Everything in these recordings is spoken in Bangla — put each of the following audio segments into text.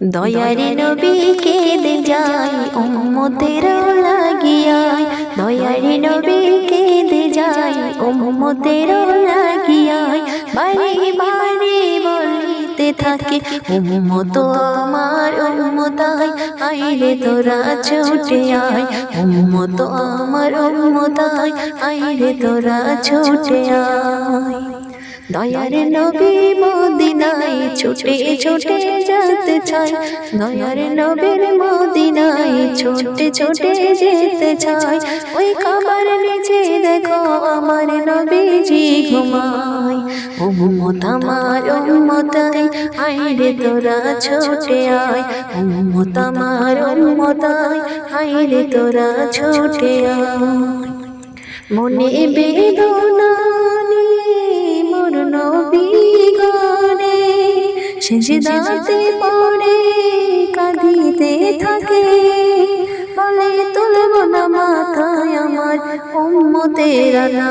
দয়ারে নবী কেঁদে যাই, উম্মতের লাগিয়াই দয়ারে নবী কেঁদে যাই, উম্মতের লাগিয়াই বারে বারে বলিতে থাকে, উম্মত আমার উম্মতাই আইরে তোরা ছুটে আয়। উম্মত আমার উম্মতাই আইরে তোরা ছুটে আয়। দয়ার নবী মদিনায় ছুটে ছুটে যেতে চাই দয়ার নবীর মদিনায় ছুটে ছুটে যেতে চাই ওই খাবার নিচে দেখো আমার নবীজি ঘুমায়। উম্মত আমার উম্মতাই আইরে তোরা ছুটে আয়। উম্মত আমার উম্মতাই আইরে তোরা ছুটে আয়। মনে বেদনা সেজদাতে পড়ে, কাঁদিতে থাকে। বলে, তুলব না মাথায় আমার উম্মতের না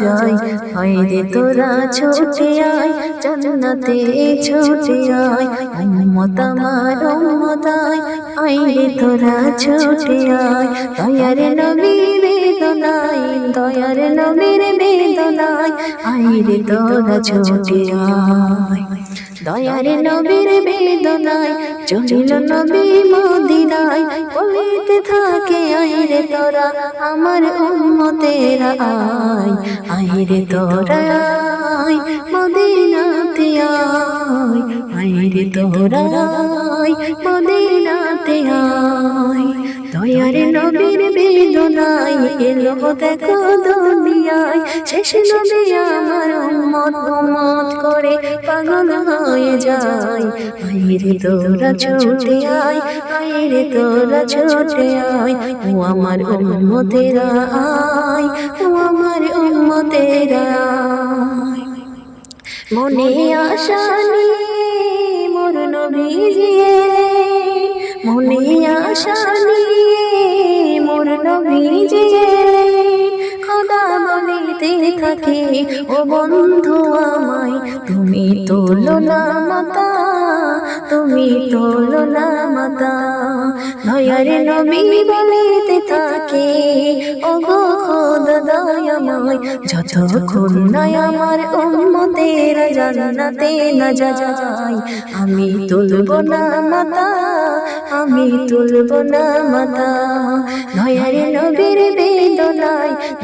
যায় হায়রে তোরা ছুটে আয়, জান্নাতে ছুটে আয়। উম্মত আমার উম্মতায় আইরে তোরা ছুটে আয়। দয়ার নবী বেদনায়, দয়ার নবীর বেদনায় তোরা ছুটে আয়। দয়ার নবীর বেদনায়, চলিল নবী মদিনায় বলিতে থাকে আইরে তোরা, আমার উম্মতেরা আয়, আইরে তোরা, আয়, মদিনাতে আয়, আইরে তোরা, আয়, মদিনাতে আয়। দয়ার নবীর বেদনায় এলো দেখো দুনিয়ায়। শেষ নবী আমার উম্মত করে পাগল হয়ে যায়। তোরা ছুটে আয় তোরা ছুটে আয়। ও আমার উম্মতেরা আয়, ও আমার মনে আশা বন্ধু আমায়, তুমি তোলো না মাতা, তুমি তোলো না মাতা। দয়ার নবী বলিতে থাকে ও গো দয়াময় যতক্ষণ নাই আমার উম্মতের জান্নাতে না যায়, আমি তুলব না মাতা, আমি তুলব না মাতা।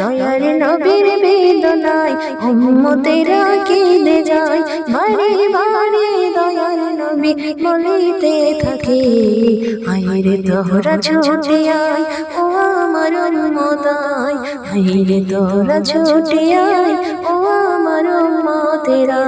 দয়ার নবীর বেদনায় উম্মতেরা কেঁদে যায় বারে বারে দয়ার নবী বলিতে থাকে আইরে তোরা ছুটে আয় ও আমার উম্মতায়। আইরে তোরা ছুটে আয় ও আমার উম্মতেরা